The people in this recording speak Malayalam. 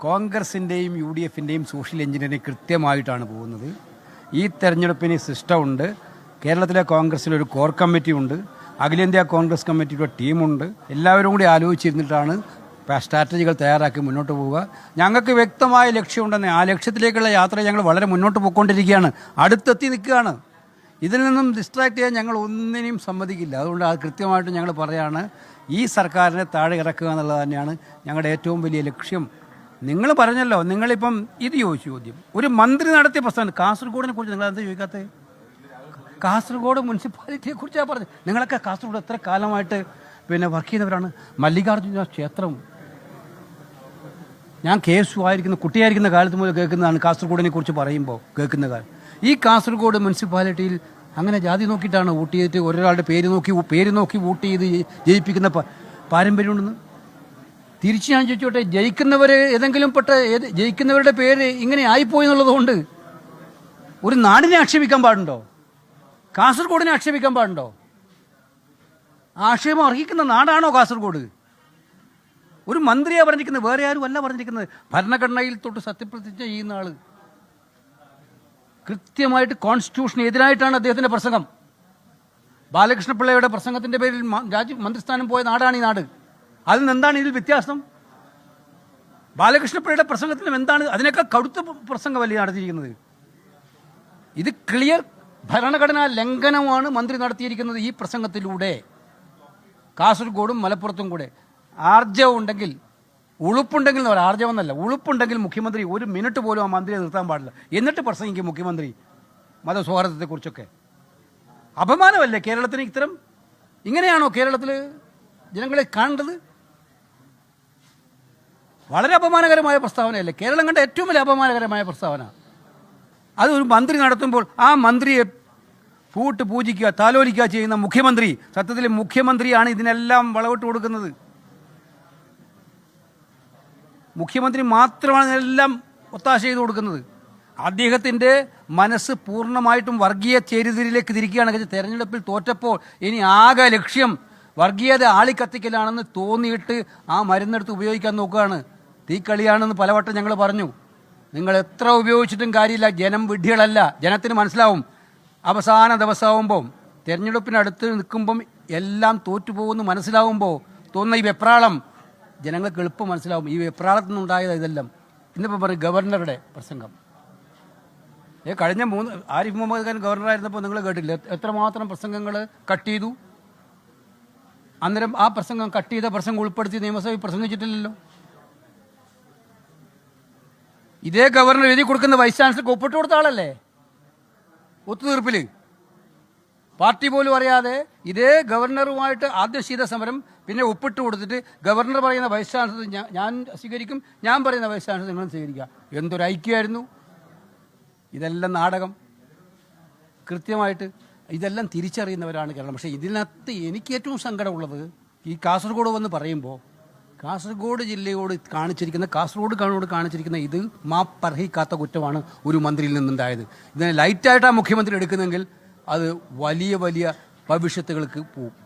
കോൺഗ്രസിന്റെയും യു ഡി എഫിന്റെയും സോഷ്യൽ എഞ്ചിനീയറിംഗ് കൃത്യമായിട്ടാണ് പോകുന്നത്. ഈ തെരഞ്ഞെടുപ്പിന് സിസ്റ്റമുണ്ട്. കേരളത്തിലെ കോൺഗ്രസിലൊരു കോർ കമ്മിറ്റി ഉണ്ട് അഖിലേന്ത്യാ കോൺഗ്രസ് കമ്മിറ്റിയുടെ ടീമുണ്ട്. എല്ലാവരും കൂടി ആലോചിച്ചിരുന്നിട്ടാണ് സ്ട്രാറ്റജികൾ തയ്യാറാക്കി മുന്നോട്ട് പോവുക. ഞങ്ങൾക്ക് വ്യക്തമായ ലക്ഷ്യമുണ്ടെന്ന് ആ ലക്ഷ്യത്തിലേക്കുള്ള യാത്ര ഞങ്ങൾ വളരെ മുന്നോട്ട് പോയിക്കൊണ്ടിരിക്കുകയാണ്. അടുത്തെത്തി നിൽക്കുകയാണ്. ഇതിൽ നിന്നും ഡിസ്ട്രാക്ട് ചെയ്യാൻ ഞങ്ങൾ ഒന്നിനെയും സമ്മതിക്കില്ല. അതുകൊണ്ട് അത് കൃത്യമായിട്ട് ഞങ്ങൾ പറയാണ്. ഈ സർക്കാരിനെ താഴെ ഇറക്കുക എന്നുള്ളത് തന്നെയാണ് ഞങ്ങളുടെ ഏറ്റവും വലിയ ലക്ഷ്യം. നിങ്ങൾ പറഞ്ഞല്ലോ നിങ്ങളിപ്പം ഇത് ചോദിച്ചു ചോദ്യം. ഒരു മന്ത്രി നടത്തിയ പ്രസ്ഥാനം കാസർഗോഡിനെ കുറിച്ച് നിങ്ങൾ എന്താ ചോദിക്കാത്തത് കാസർഗോഡ് മുനിസിപ്പാലിറ്റിയെ കുറിച്ചാണ് പറഞ്ഞത്. നിങ്ങളൊക്കെ കാസർഗോഡ് എത്ര കാലമായിട്ട് പിന്നെ വർക്ക് ചെയ്യുന്നവരാണ്? മല്ലികാർജുന ക്ഷേത്രം. ഞാൻ കേസു ആയിരിക്കുന്ന കുട്ടിയായിരിക്കുന്ന കാലത്ത് മുതൽ കേൾക്കുന്നതാണ് കാസർഗോഡിനെ കുറിച്ച് പറയുമ്പോൾ കേൾക്കുന്ന കാലം. ഈ കാസർഗോഡ് മുനിസിപ്പാലിറ്റിയിൽ അങ്ങനെ ജാതി നോക്കിയിട്ടാണ് വോട്ട് ചെയ്തിട്ട് ഒരാളുടെ പേര് നോക്കി പേര് നോക്കി വോട്ട് ചെയ്ത് ജയി- ജയിപ്പിക്കുന്ന പാരമ്പര്യമുണ്ടെന്ന്? തിരിച്ച് ഞാൻ ചോദിച്ചോട്ടെ ജയിക്കുന്നവർ ഏതെങ്കിലും പെട്ട ജയിക്കുന്നവരുടെ പേര് ഇങ്ങനെ ആയിപ്പോയി എന്നുള്ളതുകൊണ്ട് ഒരു നാടിനെ ആക്ഷേപിക്കാൻ പാടുണ്ടോ? കാസർഗോഡിനെ ആക്ഷേപിക്കാൻ പാടുണ്ടോ? ആക്ഷേപം അർഹിക്കുന്ന നാടാണോ കാസർഗോഡ്? ഒരു മന്ത്രിയാണ് പറഞ്ഞിരിക്കുന്നത് വേറെ ആരും അല്ല പറഞ്ഞിരിക്കുന്നത്. ഭരണഘടനയിൽ തൊട്ട് സത്യപ്രതിജ്ഞ ചെയ്യുന്ന ആൾ. കൃത്യമായിട്ട് കോൺസ്റ്റിറ്റ്യൂഷന് എതിരായിട്ടാണ് അദ്ദേഹത്തിന്റെ പ്രസംഗം. ബാലകൃഷ്ണപിള്ളയുടെ പ്രസംഗത്തിന്റെ പേരിൽ രാജ്യ മന്ത്രിസ്ഥാനം പോയ നാടാണ് ഈ നാട്. അതിൽ നിന്ന് എന്താണ് ഇതിൽ വ്യത്യാസം? ബാലകൃഷ്ണപിള്ളയുടെ പ്രസംഗത്തിലും എന്താണ് അതിനേക്കാൾ കടുത്ത പ്ര- പ്രസംഗമല്ലേ നടത്തിയിരിക്കുന്നത്? ഇത് ക്ലിയർ ഭരണഘടനാ ലംഘനമാണ് മന്ത്രി നടത്തിയിരിക്കുന്നത് ഈ പ്രസംഗത്തിലൂടെ. കാസർഗോഡും മലപ്പുറത്തും കൂടെ. ആർജവം ഉണ്ടെങ്കിൽ ഉളുപ്പുണ്ടെങ്കിൽ എന്ന് പറയാം. ആർജവം എന്നല്ല ഉളുപ്പുണ്ടെങ്കിൽ മുഖ്യമന്ത്രി ഒരു മിനിറ്റ് പോലും ആ മന്ത്രിയെ നിർത്താൻ പാടില്ല. എന്നിട്ട് പ്രസംഗിക്കും മുഖ്യമന്ത്രി മതസൗഹാർദ്ദത്തെക്കുറിച്ചൊക്കെ. അപമാനമല്ലേ കേരളത്തിന് ഇത്തരം? ഇങ്ങനെയാണോ കേരളത്തിൽ ജനങ്ങളെ കാണേണ്ടത്? വളരെ അപമാനകരമായ പ്രസ്താവനയല്ലേ? കേരളം കണ്ട ഏറ്റവും വലിയ അപമാനകരമായ പ്രസ്താവന. അത് ഒരു മന്ത്രി നടത്തുമ്പോൾ ആ മന്ത്രിയെ പൂട്ട് പൂജിക്കുക താലോലിക്കുക ചെയ്യുന്ന മുഖ്യമന്ത്രി സത്യത്തിൽ മുഖ്യമന്ത്രിയാണ് ഇതിനെല്ലാം വളവിട്ട് കൊടുക്കുന്നത്. മുഖ്യമന്ത്രി മാത്രമാണ് ഇതിനെല്ലാം ഒത്താശ ചെയ്ത് കൊടുക്കുന്നത്. അദ്ദേഹത്തിന്റെ മനസ്സ് പൂർണമായിട്ടും വർഗീയ ചേരിതിരിയിലേക്ക് തിരിക്കുകയാണ് തെരഞ്ഞെടുപ്പിൽ തോറ്റപ്പോൾ ഇനി ആകെ ലക്ഷ്യം വർഗീയത ആളിക്കത്തിക്കലാണെന്ന് തോന്നിയിട്ട് ആ മരുന്നെടുത്ത് ഉപയോഗിക്കാൻ നോക്കുകയാണ്. തീക്കളിയാണെന്ന് പലവട്ടം ഞങ്ങൾ പറഞ്ഞു. നിങ്ങൾ എത്ര ഉപയോഗിച്ചിട്ടും കാര്യമില്ല. ജനം വിഡ്ഢികളല്ല. ജനത്തിന് മനസ്സിലാവും. അവസാന ദിവസമാകുമ്പോൾ തിരഞ്ഞെടുപ്പിനടുത്ത് നിൽക്കുമ്പം എല്ലാം തോറ്റുപോകുമെന്ന് മനസ്സിലാവുമ്പോൾ തോന്നുന്ന ഈ വെപ്രാളം ജനങ്ങൾക്ക് എളുപ്പം മനസ്സിലാവും. ഈ വെപ്രാളത്തിൽ നിന്നുണ്ടായത് ഇതെല്ലാം. ഇന്നിപ്പോൾ പറയും ഗവർണറുടെ പ്രസംഗം. ഏ കഴിഞ്ഞ മൂന്ന് ആരിഫ് മുഹമ്മദ് ഖാൻ ഗവർണറായിരുന്നപ്പോൾ നിങ്ങൾ കേട്ടില്ല? എത്രമാത്രം പ്രസംഗങ്ങൾ കട്ട് ചെയ്തു? അന്നേരം ആ പ്രസംഗം കട്ട് ചെയ്ത പ്രസംഗം ഉൾപ്പെടുത്തി നിയമസഭയിൽ പ്രസംഗിച്ചിട്ടില്ലല്ലോ. ഇതേ ഗവർണർ എഴുതി കൊടുക്കുന്ന വൈസ് ചാൻസലർക്ക് ഒപ്പിട്ട് കൊടുത്ത ആളല്ലേ? ഒത്തുതീർപ്പിൽ പാർട്ടി പോലും അറിയാതെ ഇതേ ഗവർണറുമായിട്ട് ആദ്യ ശീത സമരം പിന്നെ ഒപ്പിട്ട് കൊടുത്തിട്ട് ഗവർണർ പറയുന്ന വൈസ് ചാൻസലർ ഞാൻ സ്വീകരിക്കും ഞാൻ പറയുന്ന വൈസ് ചാൻസലർ നിങ്ങളും സ്വീകരിക്കുക. എന്തൊരു ഐക്യമായിരുന്നു. ഇതെല്ലാം നാടകം. കൃത്യമായിട്ട് ഇതെല്ലാം തിരിച്ചറിയുന്നവരാണ് കേരളം. പക്ഷേ ഇതിനകത്ത് എനിക്ക് ഏറ്റവും സങ്കടമുള്ളത് ഈ കാസർഗോഡ് വന്ന് പറയുമ്പോൾ കാസർഗോഡ് ജില്ലയോട് കാണിച്ചിരിക്കുന്ന കാസർഗോഡ് കാണോട് കാണിച്ചിരിക്കുന്ന ഇത് മാപ്പർഹിക്കാത്ത കുറ്റമാണ് ഒരു മന്ത്രിയിൽ നിന്നുണ്ടായത്. ഇതിനെ ലൈറ്റായിട്ടാണ് മുഖ്യമന്ത്രി എടുക്കുന്നെങ്കിൽ അത് വലിയ വലിയ ഭവിഷ്യത്തുകൾക്ക് പോവും